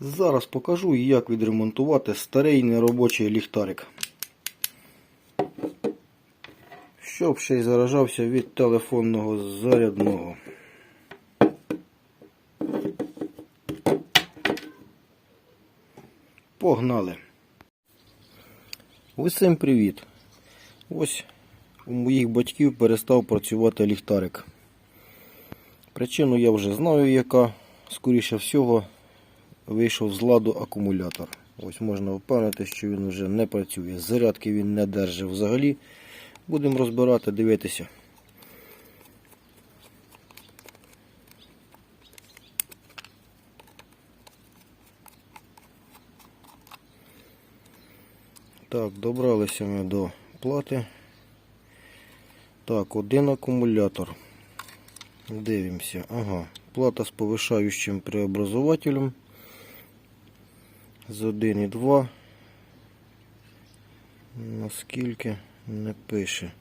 Зараз покажу, як відремонтувати старий неробочий ліхтарик. Щоб ще й заражався від телефонного зарядного. Погнали! Усім привіт! Ось у моїх батьків перестав працювати ліхтарик. Причину я вже знаю, яка, скоріше всього, вийшов з ладу акумулятор. Ось можна впевнити, що він вже не працює. Зарядки він не держить взагалі. Будемо розбирати, дивитися. Так, добралися ми до плати. Так, один акумулятор. Дивимося. Ага. Плата з повишаючим преобразователем. З 1,2. Наскільки не пише.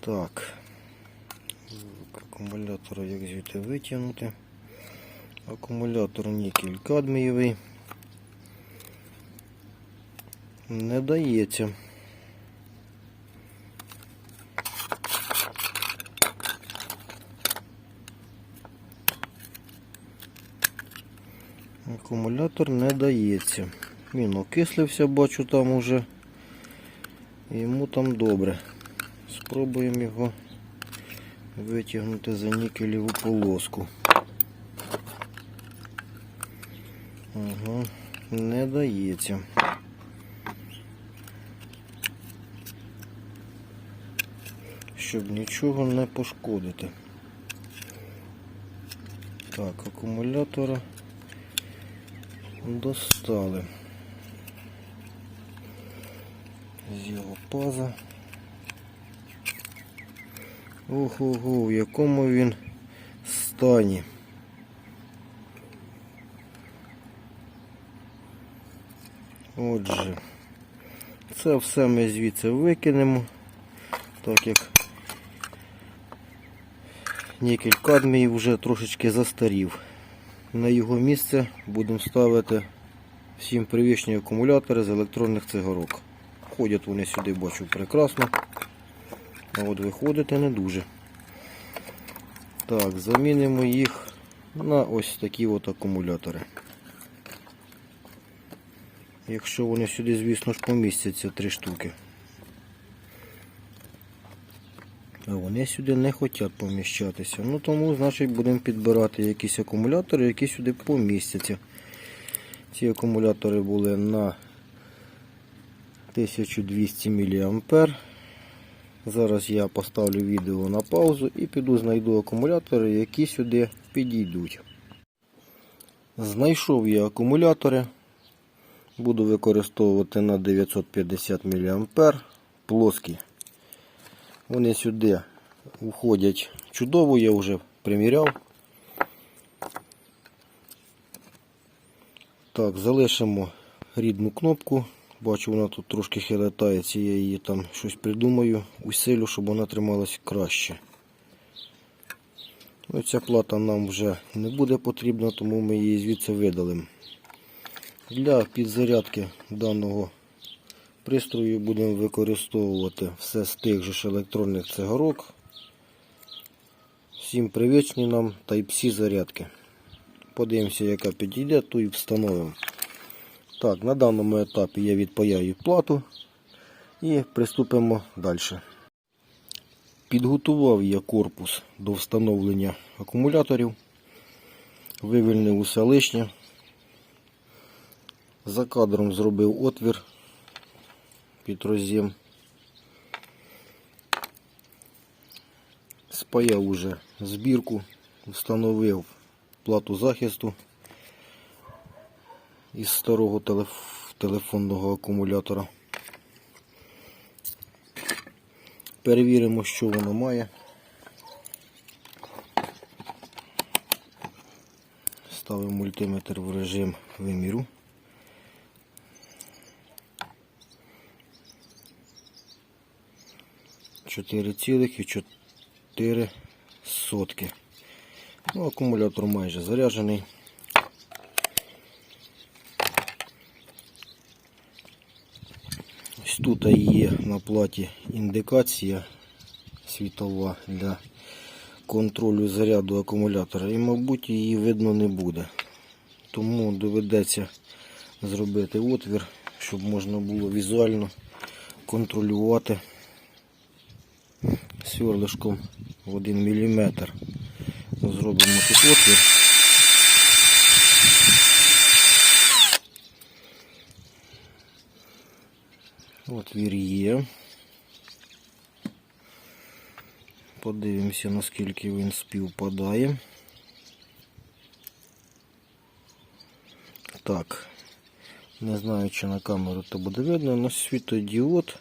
Так. Акумулятора як звідти витягнути. Акумулятор нікель кадмієвий. Не дається. Акумулятор не дається. Він окислився, бачу там уже. Йому там добре. Спробуємо його витягнути за нікелеву полоску. Ага, не дається. Щоб нічого не пошкодити. Так, акумулятора достали. З паза. Ого, в якому він стані. Отже, це все ми звідси викинемо, так як нікель кадмій вже трошечки застарів. На його місце будемо ставити всім привічні акумулятори з електронних цигарок. Ходять вони сюди, бачу, прекрасно. А от виходити не дуже. Так, замінимо їх на ось такі от акумулятори. Якщо вони сюди, звісно ж, помістяться три штуки. А вони сюди не хочуть поміщатися. Ну тому, значить, будемо підбирати якісь акумулятори, які сюди помістяться. Ці акумулятори були на 1200 мА. Зараз я поставлю відео на паузу і піду знайду акумулятори, які сюди підійдуть. Знайшов я акумулятори. Буду використовувати на 950 мА плоскі. Вони сюди входять чудово, я вже приміряв. Так, залишимо рідну кнопку. Бачу, вона тут трошки хилитається, я її там щось придумаю, усилю, щоб вона трималась краще. Ну, Ця плата нам вже не буде потрібна, тому ми її звідси видалимо. Для підзарядки даного пристрою будемо використовувати все з тих же ж електронних цигарок. Всім привічні нам Type-C зарядки. Подивимося, яка підійде, ту і встановимо. Так, на даному етапі я відпаяю плату і приступимо далі. Підготував я корпус до встановлення акумуляторів, вивільнив усе лишнє. За кадром зробив отвір під роз'єм. Спаяв уже збірку, встановив плату захисту із старого телеф... телефонного акумулятора. Перевіримо, що воно має. Ставимо мультиметр в режим виміру. 4,4 сотки. Ну, акумулятор майже заряджений. Ось тут є на платі індикація світова для контролю заряду акумулятора і, мабуть, її видно не буде. Тому доведеться зробити отвір, щоб можна було візуально контролювати сверлишком в 1 мм. Зробимо тут отвір. Отвір є. Подивимося, наскільки він співпадає. Так, не знаю, чи на камеру то буде видно, але світодіод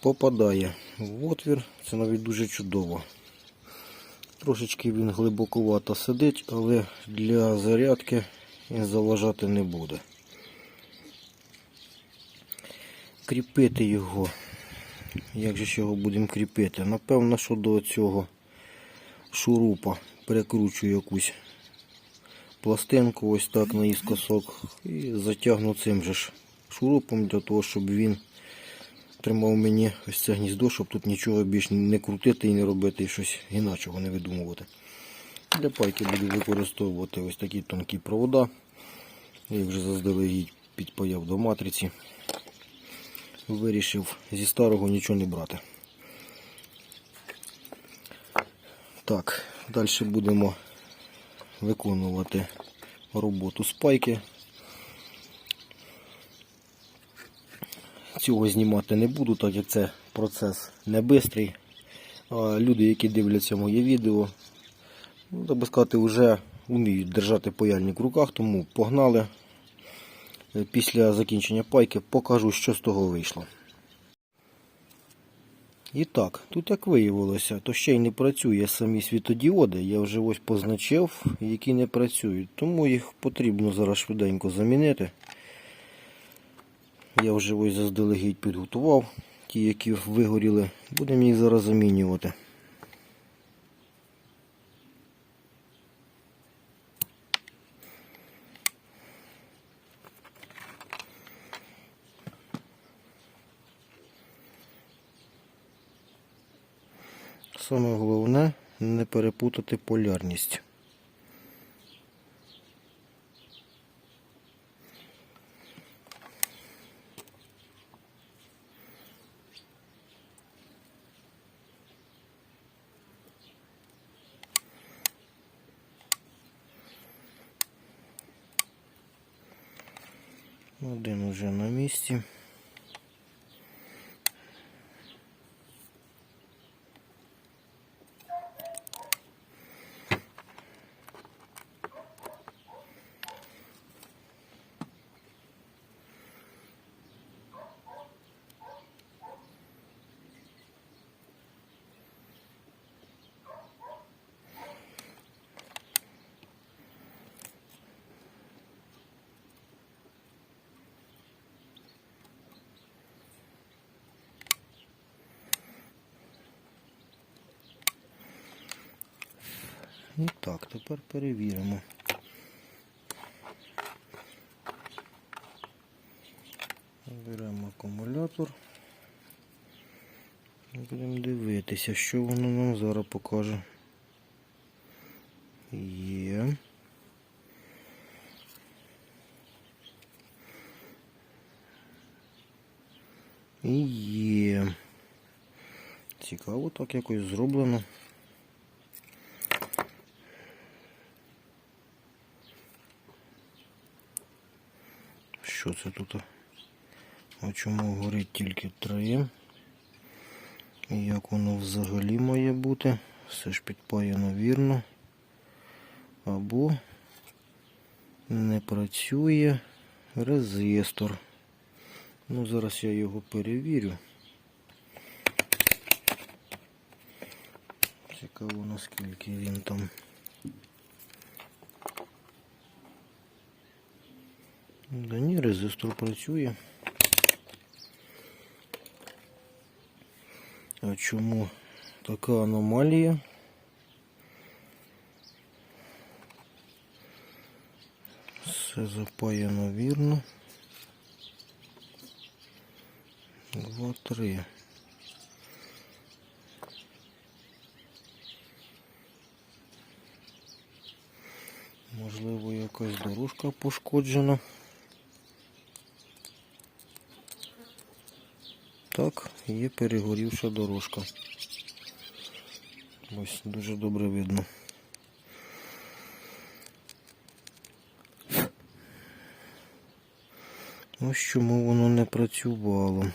попадає в отвір. Це навіть дуже чудово. Трошечки він глибоковато сидить, але для зарядки він заважати не буде. Кріпити його. Як же ж його будемо кріпити? Напевно, що до цього шурупа перекручую якусь пластинку ось так наіскосок і затягну цим же ж шурупом для того, щоб він тримав мені ось це гніздо, щоб тут нічого більш не крутити і не робити і щось іначого не видумувати. Для пайки буду використовувати ось такі тонкі провода. Я вже заздалегідь підпаяв до матриці. Вирішив зі старого нічого не брати. Так, далі будемо виконувати роботу спайки. Цього знімати не буду, так як це процес не бистрий. Люди, які дивляться моє відео, ну, так би сказати, вже вміють держати паяльник в руках, тому погнали. Е, Після закінчення пайки покажу, що з того вийшло. І так, тут як виявилося, то ще й не працює самі світодіоди. Я вже ось позначив, які не працюють. Тому їх потрібно зараз швиденько замінити. Я вже ось заздалегідь підготував ті, які вигоріли. Будемо їх зараз замінювати. Саме головне не перепутати полярність. Один уже на місці. І так, тепер перевіримо. Беремо акумулятор. Будемо дивитися, що воно нам зараз покаже. Є. І є. Цікаво так якось зроблено. Що це тут? А чому горить тільки три? І як воно взагалі має бути? Все ж підпаяно вірно. Або не працює резистор. Ну, зараз я його перевірю. Цікаво, наскільки він там. Да ні, резистор працює. знаю, чому така аномалія. Все запаяно вірно. Два, три. Можливо, якась дорожка пошкоджена. Так, є перегорівша дорожка. Ось дуже добре видно. Ось чому воно не працювало.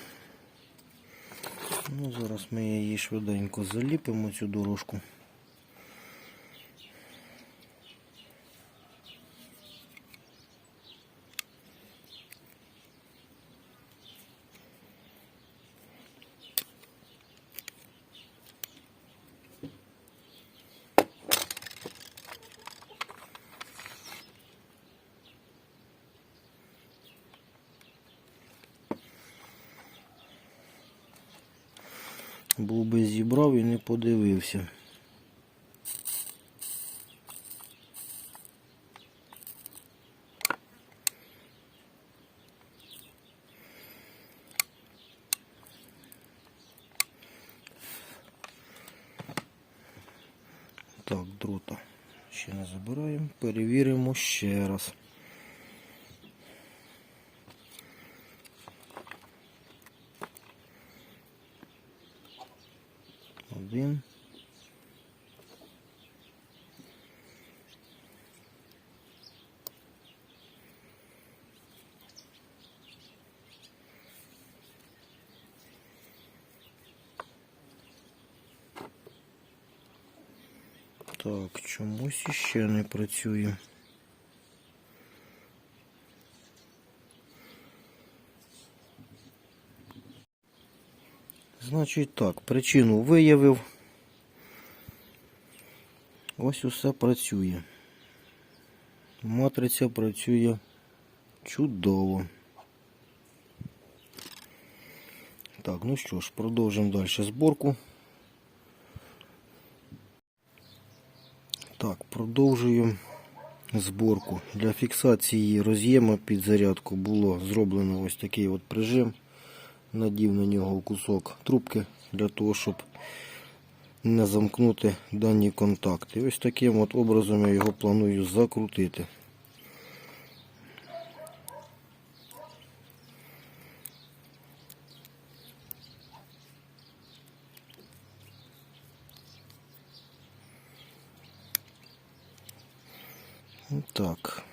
Ну, зараз ми її швиденько заліпимо цю дорожку. Був би зібрав і не подивився. Так, дрота ще не забираємо. Перевіримо ще раз. Один. Так, чомусь іще не працює. Значить так, причину виявив. Ось усе працює. Матриця працює чудово. Так, ну що ж, продовжимо далі зборку. Так, продовжую зборку. Для фіксації роз'єма під зарядку було зроблено ось такий от прижим. Надів на нього кусок трубки для того, щоб не замкнути дані контакти. Ось таким от образом я його планую закрутити. Так,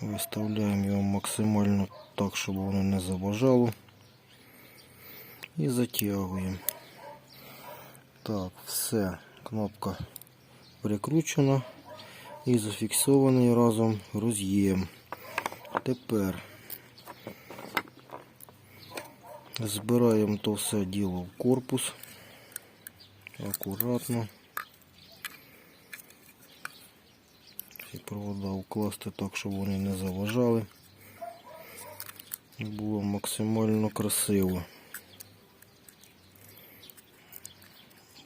виставляємо його максимально так, щоб воно не заважало. І затягуємо. Так, все, кнопка прикручена і зафіксований разом роз'єм. Тепер збираємо то все діло в корпус. Акуратно. Ці провода укласти так, щоб вони не заважали. І було максимально красиво.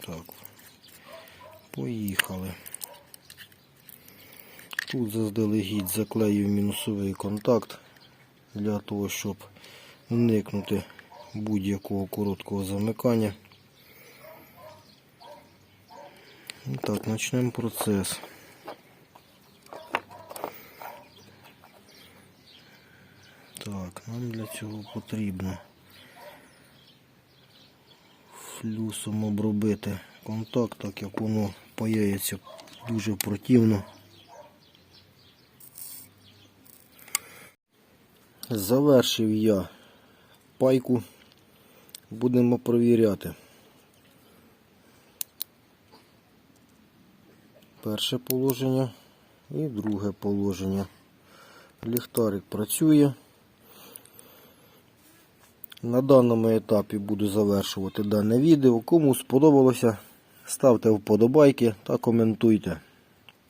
Так, поїхали. Тут заздалегідь заклею мінусовий контакт для того, щоб уникнути будь-якого короткого замикання. І Так, почнемо процес. Так, нам для цього потрібно флюсом обробити контакт, так як воно паяється дуже противно. Завершив я пайку, будемо провіряти. Перше положення і друге положення. Ліхтарик працює. На даному етапі буду завершувати дане відео. Кому сподобалося, ставте вподобайки та коментуйте.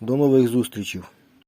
До нових зустрічей!